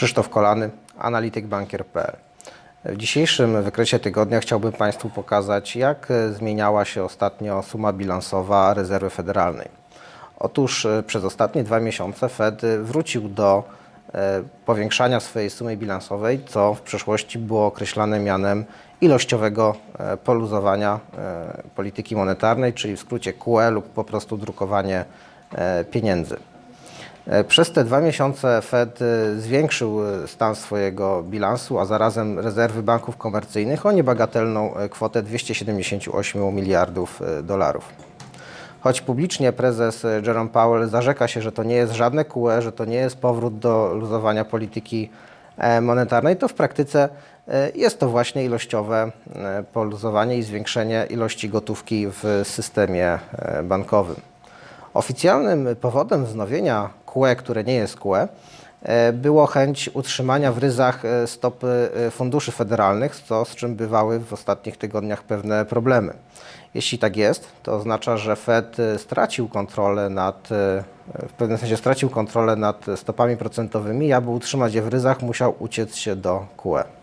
Krzysztof Kolany, analityk bankier.pl. W dzisiejszym wykresie tygodnia chciałbym Państwu pokazać, jak zmieniała się ostatnio suma bilansowa rezerwy federalnej. Otóż e, przez ostatnie dwa miesiące Fed wrócił do e, powiększania swojej sumy bilansowej, co w przeszłości było określane mianem ilościowego e, poluzowania polityki monetarnej, czyli w skrócie QE lub po prostu drukowanie pieniędzy. E, Przez te dwa miesiące Fed e, zwiększył e, stan swojego bilansu, a zarazem rezerwy banków komercyjnych o niebagatelną kwotę 278 miliardów dolarów. Choć publicznie prezes Jerome Powell zarzeka się, że to nie jest żadne QE, że to nie jest powrót do luzowania polityki monetarnej, to w praktyce jest to właśnie ilościowe poluzowanie i zwiększenie ilości gotówki w systemie bankowym. Oficjalnym powodem wznowienia QE, które nie jest QE, e, było chęć utrzymania w ryzach e, stopy e, funduszy federalnych, co z czym bywały w ostatnich tygodniach pewne problemy. Jeśli tak jest, to oznacza, że Fed stracił kontrolę nad, w pewnym sensie stracił kontrolę nad stopami procentowymi, aby utrzymać je w ryzach, musiał uciec się do QE.